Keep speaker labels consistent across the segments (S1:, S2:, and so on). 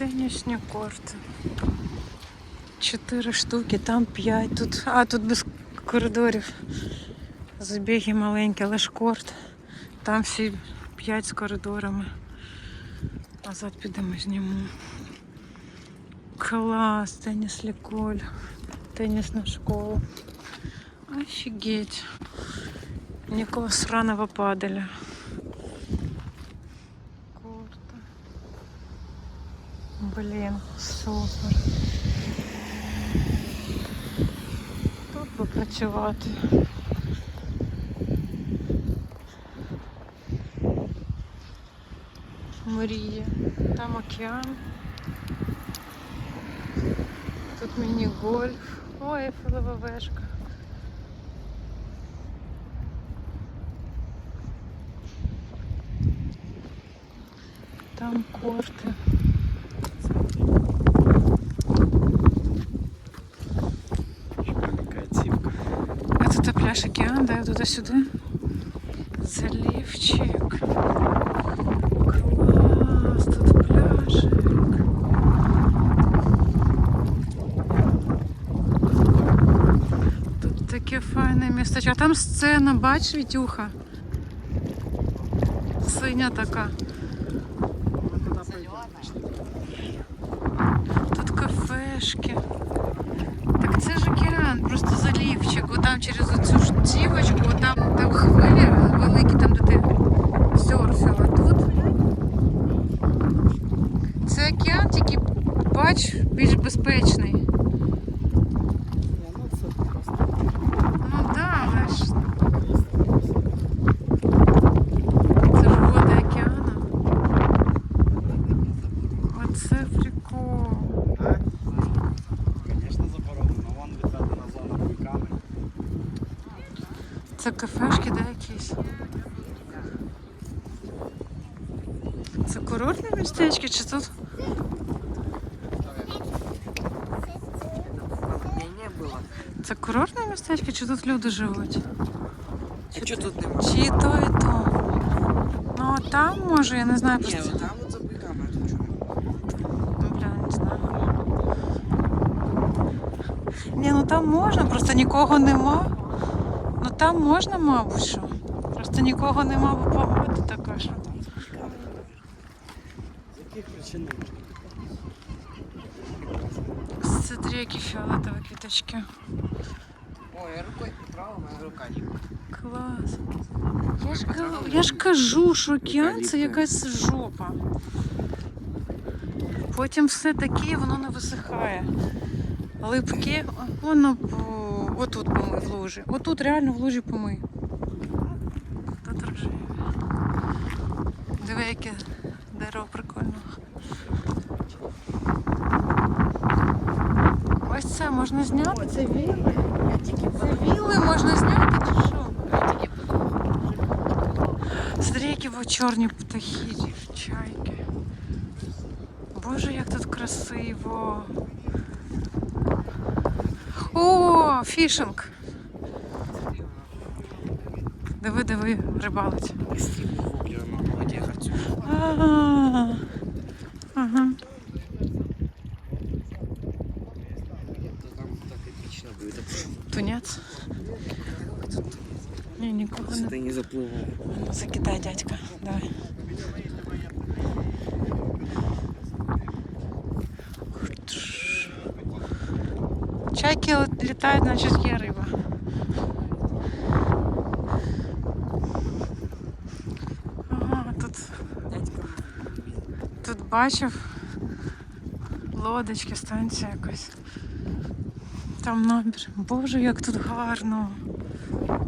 S1: Тенісні корти. Чотири штуки, там п'ять. Тут, а тут без коридорів. Забіги маленькі, але ж корт. Там всі п'ять з коридорами. Назад підемо зніму. Клас, теніс ліколь, тенісна школа. Офігеть. Никого сраного падали. Блін, супер. Тут би працювати. Мрія. Там океан. Тут міні-гольф. Ой, Ейфелева вежка. Там корти. А тут пляж океан, да, туди-сюди. Залівчик. Клас, тут пляжик. Тут таке файне містечко. А там сцена, бач, Вітюха. Синя така. Тут кафешки. Отам через оцю ж цівочку, там, там хвилі великі, там де ти серфила. Тут це океан, тільки бач, більш безпечний.
S2: Ну це просто
S1: Ну да, але ж це ж вода океану. Оце прикол.
S2: Звісно, заборонено. Вон відведена зона буйками.
S1: Це кафешки, да, якісь? Це курортне містечко чи тут? Це курортне містечко чи тут люди живуть?
S3: Что тут нема?
S1: Чи і то, і то? Ну а там може, я не знаю,
S3: Не,
S1: просто.
S3: там вот за а тут что?
S1: Ну, бля, не знаю. Ні, ну там можна, просто нікого нема. Ну там можна, мабуть, що. Просто нікого нема, бо погода така, що.
S3: Там.
S2: З яких причин не можна?
S1: Смотри, які фіолетові квіточки.
S3: Ой, я рукой право, моя рука не
S1: Клас. Я ж, ка- я ж кажу, що океан це якась жопа. Потім все таке, воно не висихає. Липке, воно по- отут помий в лужі. Отут реально в лужі помий. Тут рожеві. Диви, яке дерево прикольне. Ось це можна зняти, це віли. Це віли можна зняти чи що? Смотри, які во чорні птахи, чайки. Боже, як тут красиво. О, фішинг. Диви, диви, рибалить.
S3: Я на воде хочу.
S1: А, Ага.
S3: Там так эпично будет.
S1: Тунець. Ні, нікого не.
S3: Сюда не заплывал.
S1: Ну, закидай, дядька. Давай. Літають, значить є риба. Ага, тут, тут бачив лодочки, станція якась. Там набір. Боже, як тут гарно.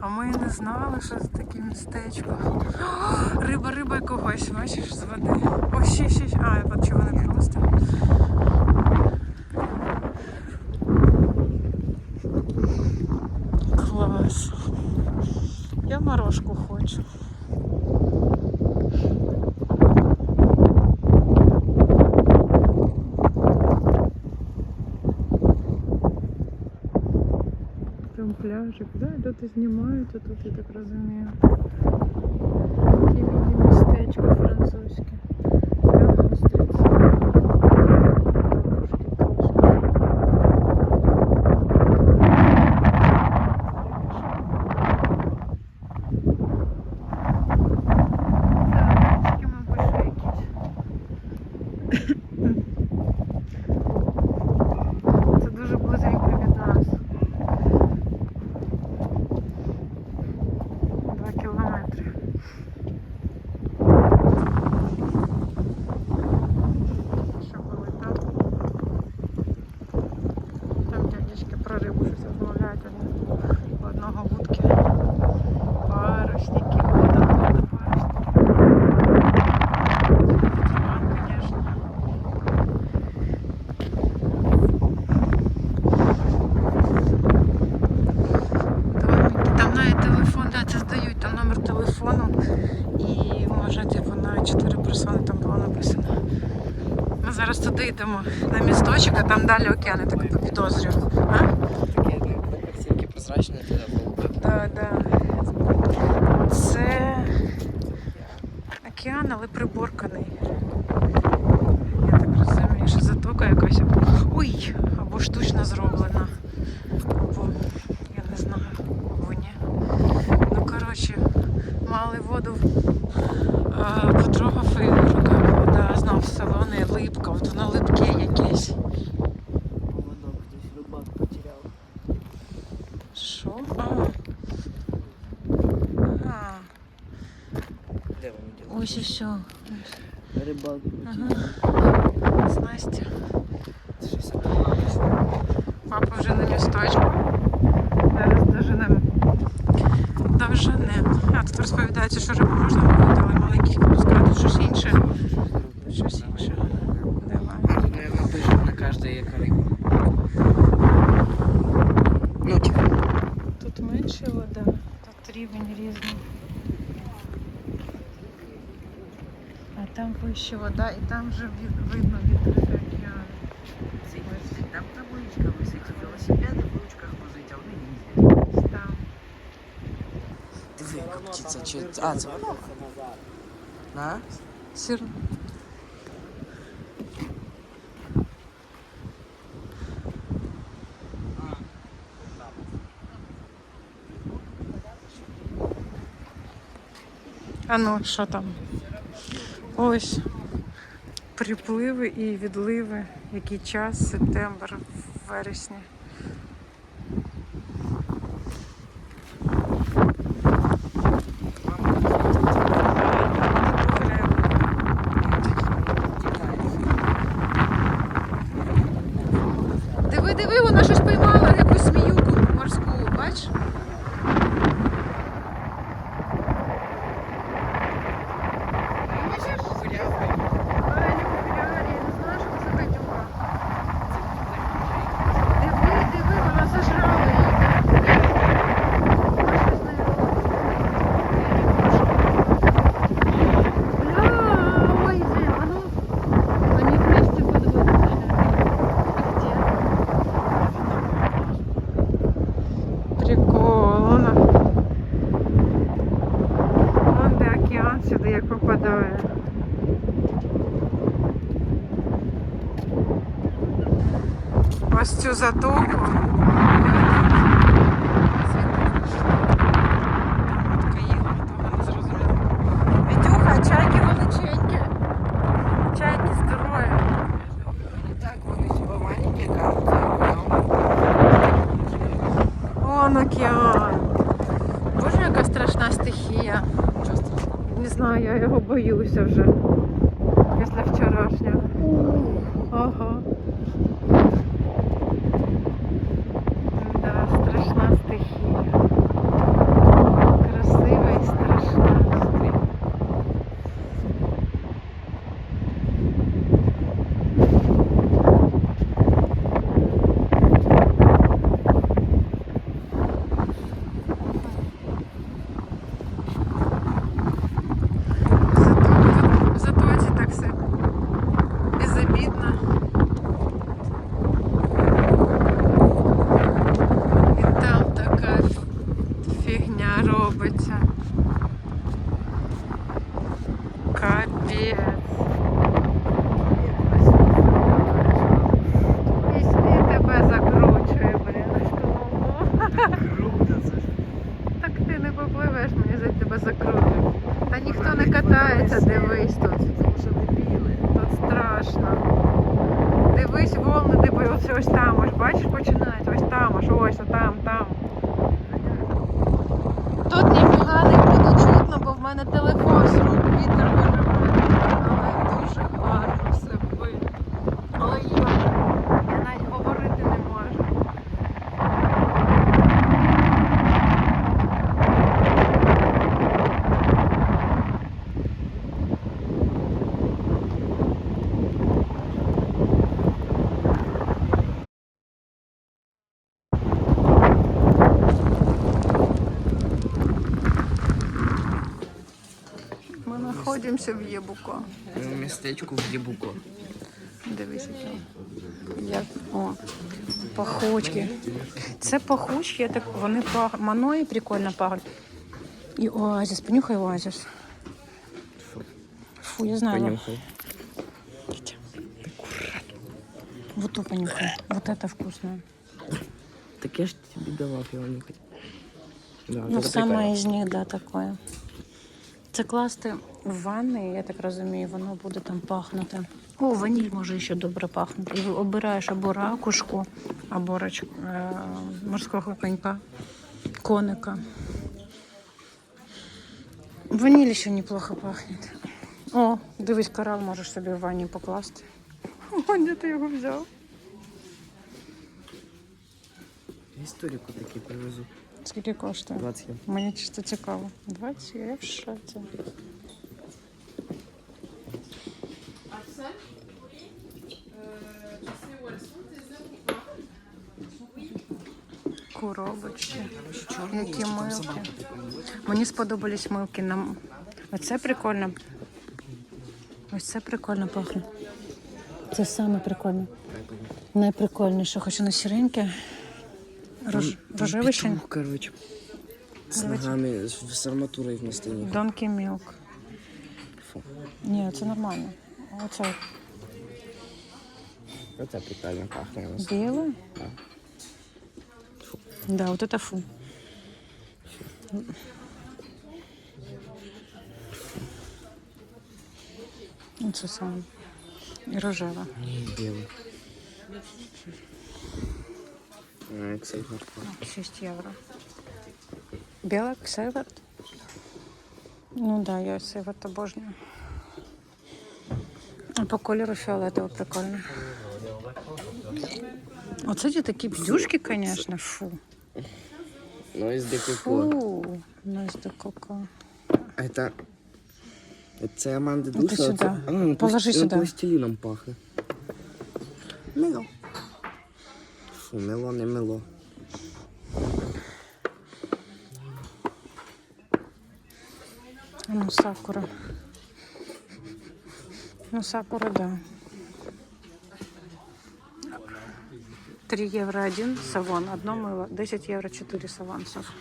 S1: А ми не знали, що це таке містечко. Риба, риба якогось, бачиш, з води. О, ще, ще, ще. А, я бачу, вони просто. Клас. Я морожку хочу. Там пляжик, да, люди знімають а тут, я так розумію. Таке міні-містечко французьке. Далі океан, я так підозрюю.
S3: Такі прозрачні, туди.
S1: Так, так. Це океан, але приборканий. Я так розумію, що затока якась або. Ой! Або штучно зроблена. Або я не знаю, або ні. Ну коротше, мали воду е, потрогав і рука вода знов солоне, липка, от воно липке якесь.
S3: Поводок, хтось рибак потеряв.
S1: Що? А. А,
S3: Де діли?
S1: ось і все.
S3: Рибак
S1: Ага. Снастя. Папа вже на місточку. Зараз доженемо. Доженемо. А тут розповідається, що рибу можна ловити, але маленьких розказують щось інше. Щось інше. Давай.
S3: Наверное, на кожній яка риба. Ну,
S1: Тут менше вода, тут рівень різний. там вище вода і там вже від- видно відкритий океан.
S3: там табличка висить, велосипеди в ручках возить, а вони їздять.
S1: Там.
S3: Диви, яка птиця, чи... А, це воно? На?
S1: Сир. А ну, що там? Ось припливи і відливи. Який час? Септембр, вересні. Диви, диви, вона щось поймала рибу зміюку морську, бач? Бачиш? Ай, Люля, я не знаю, що це за гадюка. Диви, диви, вона зажрала її. Бачиш, з нею Бля, ой, Зэ, а ну, они вместе подводят. Где? Прикол, вона. Вон де океан сюди як попадає. Ось цю затоку. Вітюха, чайки величенькі. Чайки здорові.
S3: Так, маленькі, кажуть.
S1: Вон океан. Боже, яка страшна стихія. Не знаю, я його боюся вже. Після вчорашнього. Ага. Да, страшна стихія. Красива і страшна. Зато, зато эти так все безобидно. І там така фігня робиться. Капець. Пісні тебе закручує, блін.
S3: Круто, це ж.
S1: Так ти не попливеш, мені за тебе закрутить. Та ніхто не катається, дивись тут.
S3: Тому що дебіли.
S1: Тут страшно. страшно. Дивись, волни, диви, оце ось там, ось бачиш, починають, ось там, аж ось, там, там. Тут ніфіга не буде чутно, бо в мене телефон з рук вітер вириває. Але дуже гарно все видно. Ой, я навіть говорити не можу. Ми знаходимося в Єбуко.
S3: В містечку в Єбуко.
S1: Дивись. Як... О, пахучки. Це пахучки, я так... вони пах... маною прикольно пахнуть. І оазіс, понюхай оазіс. Фу, я знаю.
S3: Понюхай.
S1: Вот то понюхай. Вот это вкусно.
S3: Так я ж тобі давав його нюхати. Да,
S1: Ну, саме
S3: прикольно.
S1: них, да, такое. Це класти в ванни, я так розумію, воно буде там пахнути. О, ваніль може ще добре пахнути. І обираєш або ракушку, або рач... е, морського конька, коника. Ваніль ще неплохо пахне. О, дивись, корал можеш собі в ванні покласти. О, де ти його взяв?
S3: Історику такий привезу.
S1: Скільки коштує?
S3: 20 євро.
S1: Мені чисто цікаво. 20 я в шоці. Коробочки. Які милки. Мені сподобались милки. Нам... Оце прикольно. Ось це прикольно пахне. Це саме прикольне. Найприкольніше. Хочу на сіреньке. Рож... Рожевий ще.
S3: Петух, короче. З
S1: Короче.
S3: ногами, з, з арматурою вместо них.
S1: Донкі Мілк.
S3: Фу.
S1: Ні, це нормально. Оце
S3: Оце прикольно пахне. у нас.
S1: біле.
S3: Да.
S1: Да, вот это фу. Оце саме. І рожева.
S3: Ні, білий. А, Цей гарко.
S1: 6 євро. Біла ксеверт? Ну да, я северт обожнюю. А по кольору фіолетово прикольно. Оце ті такі бдюшки, звісно, фу.
S3: Ну, із декоко.
S1: Фу, нас до коко.
S3: Это... Це Аманди
S1: Ну,
S3: душа?
S1: ти
S3: а
S1: сюди.
S3: це- А, ну,
S1: Положи
S3: пласт-
S1: сюди.
S3: Пластиліном пахне. Мило. Фу, не мило.
S1: Ну, сакура. Ну, сакура, да. 3 евро один савон, одно мыло. 10 евро 4 саванцев.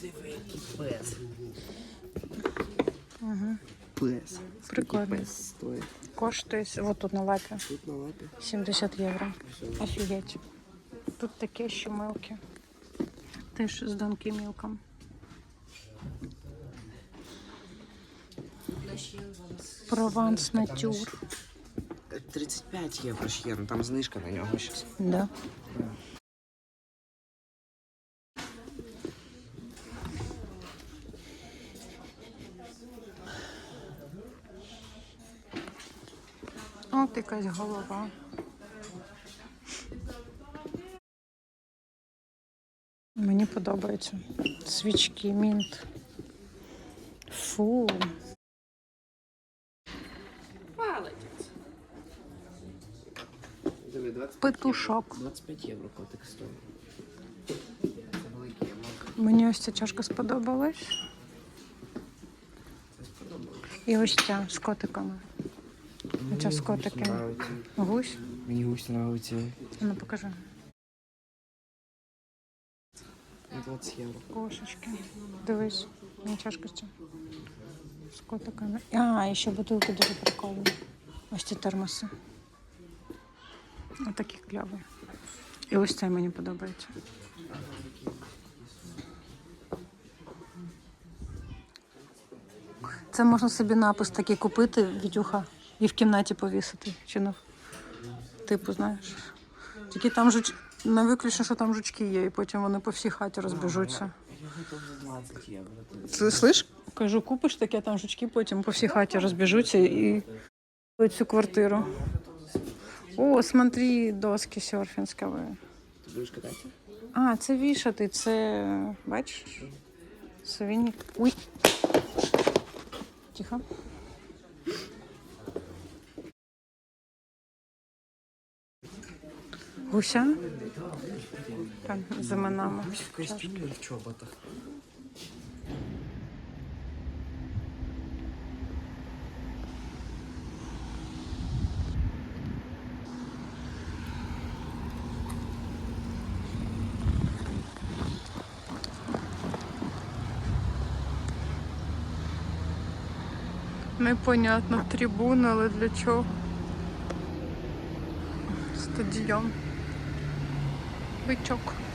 S3: Диви, який пес.
S1: Угу.
S3: Пес. Скільки стоїть.
S1: Коштує, вот тут на лапе,
S3: Тут на лапі.
S1: 70 євро. Офігеть. Тут такі ще милки. Теж з донки мілком. Прованс натюр.
S3: 35 євро ж є, ну там знижка на нього зараз.
S1: Да. Якась голова. Мені подобається. Свічки, мінт. Фу. Петушок.
S3: 25 євро котик стоїть.
S1: Мені ось ця чашка сподобалась.
S3: Сподобалось.
S1: І ось ця з котиками. Оця з.
S3: Нравиться.
S1: Гусь.
S3: Мені гусь нравиться.
S1: Ну покажи.
S3: 20 євро.
S1: Кошечки. Дивись, на чашка ця. З котиками. А, і ще бутилки дуже прикольні. Ось ці термоси. Отакі кляві. І ось цей мені подобається. Це можна собі напис такий купити, Вітюха, і в кімнаті повісити. Чи не? Типу, знаєш. Тільки там жуч... не виключно, що там жучки є, і потім вони по всій хаті розбіжуться.
S3: Я готов за 20 евро.
S1: Ти слиш? Кажу, купиш таке, там жучки потім по всій хаті розбіжуться і цю квартиру. О, смотри, доски серфінськові.
S3: Ты будешь кататься?
S1: А, це вішати, це бачиш? Сувенір. Ой. Тихо. Гуся? Там за именами.
S3: В костюме или в чоботах?
S1: Непонятно, трибуна, але для чого? Стадіон. trafik çok.